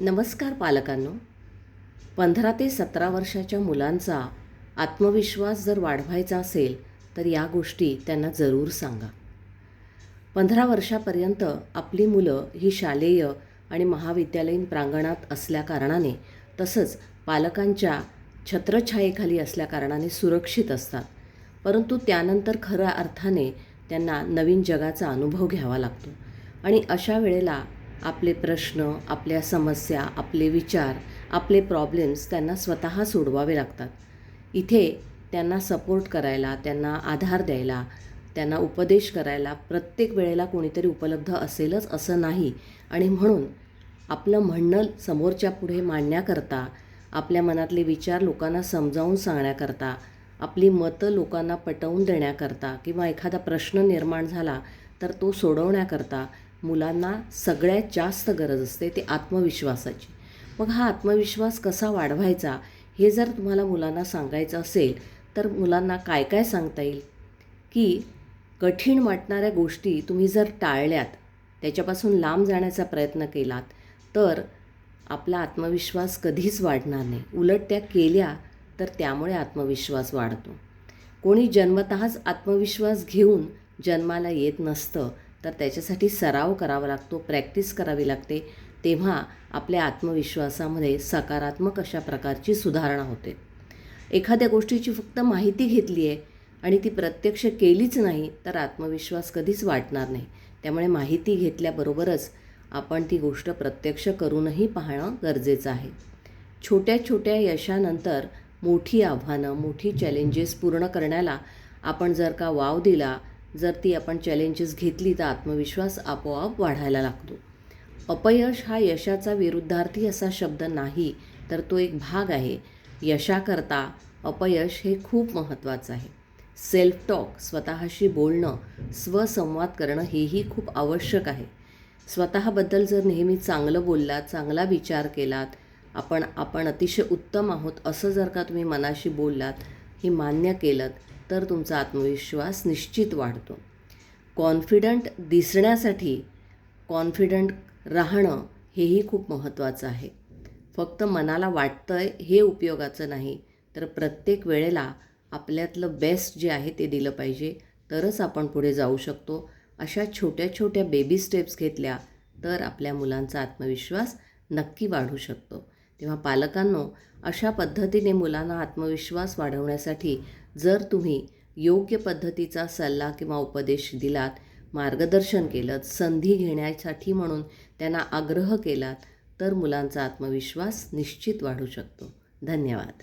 नमस्कार पालकांनो. पंधरा ते सतरा वर्षाच्या मुलांचा आत्मविश्वास जर वाढवायचा असेल तर या गोष्टी त्यांना जरूर सांगा. पंधरा वर्षापर्यंत आपली मुलं ही शालेय आणि महाविद्यालयीन प्रांगणात असल्याकारणाने तसंच पालकांच्या छत्रछायेखाली असल्याकारणाने सुरक्षित असतात. परंतु त्यानंतर खऱ्या अर्थाने त्यांना नवीन जगाचा अनुभव घ्यावा लागतो. आणि अशा वेळेला आपले प्रश्न आपल्या समस्या आपले विचार आपले प्रॉब्लेम्स त्यांना स्वतः सोडवावे लागतात. इथे त्यांना सपोर्ट करायला त्यांना आधार द्यायला त्यांना उपदेश करायला प्रत्येक वेळेला कोणीतरी उपलब्ध असेलच असं नाही. आणि म्हणून आपलं म्हणणं समोरच्या पुढे मांडण्याकरता आपल्या मनातले विचार लोकांना समजावून सांगण्याकरता आपली मतं लोकांना पटवून देण्याकरता किंवा एखादा प्रश्न निर्माण झाला तर तो सोडवण्याकरता मुलांना सगळ्यात जास्त गरज असते ते आत्मविश्वासाची. मग हा आत्मविश्वास कसा वाढवायचा? हे जर तुम्हाला मुलांना सांगायचं असेल तर मुलांना काय काय सांगता येईल? की कठीण वाटणाऱ्या गोष्टी तुम्ही जर टाळल्यात त्याच्यापासून लांब जाण्याचा प्रयत्न केलात तर आपला आत्मविश्वास कधीच वाढणार नाही. उलट त्या केल्या तर त्यामुळे आत्मविश्वास वाढतो. कोणी जन्मतःच आत्मविश्वास घेऊन जन्माला येत नसतं तर त्याच्यासाठी सराव करावा लागतो प्रॅक्टिस करावी लागते. तेव्हा आपल्या आत्मविश्वासामध्ये सकारात्मक अशा प्रकारची सुधारणा होते. एखाद्या गोष्टीची फक्त माहिती घेतली आहे आणि ती प्रत्यक्ष केलीच नाही तर आत्मविश्वास कधीच वाटणार नाही. त्यामुळे माहिती घेतल्याबरोबरच आपण ती गोष्ट प्रत्यक्ष करूनही पाहणं गरजेचं आहे. छोट्या छोट्या यशानंतर मोठी आव्हानं मोठी चॅलेंजेस पूर्ण करण्याला आपण जर का वाव दिला जर ती आपण चॅलेंजेस घेतली तर आत्मविश्वास आपोआप वाढायला लागतो. अपयश हा यशाचा विरुद्धार्थी असा शब्द नाही तर तो एक भाग आहे. यशाकरता अपयश हे खूप महत्त्वाचं आहे. सेल्फ टॉक स्वतःशी बोलणं स्वसंवाद करणं हेही खूप आवश्यक आहे. स्वतःबद्दल जर नेहमी चांगलं बोललात चांगला विचार केलात आपण आपण अतिशय उत्तम आहोत असं जर का तुम्ही मनाशी बोललात हे मान्य केलं तर तुमचा आत्मविश्वास निश्चित वाढतो. कॉन्फिडंट दिसण्यासाठी कॉन्फिडंट राहणं हेही खूप महत्त्वाचं आहे. फक्त मनाला वाटतं आहे हे उपयोगाचं नाही तर प्रत्येक वेळेला आपल्यातलं बेस्ट जे आहे ते दिलं पाहिजे तरच आपण पुढे जाऊ शकतो. अशा छोट्या छोट्या बेबी स्टेप्स घेतल्या तर आपल्या मुलांचा आत्मविश्वास नक्की वाढू शकतो. तेव्हा पालकांनो अशा पद्धतीने मुलांना आत्मविश्वास वाढवण्यासाठी जर तुम्ही योग्य पद्धतीचा सल्ला किंवा उपदेश दिलात मार्गदर्शन केलं संधी घेण्यासाठी म्हणून त्यांना आग्रह केलात तर मुलांचा आत्मविश्वास निश्चित वाढू शकतो. धन्यवाद.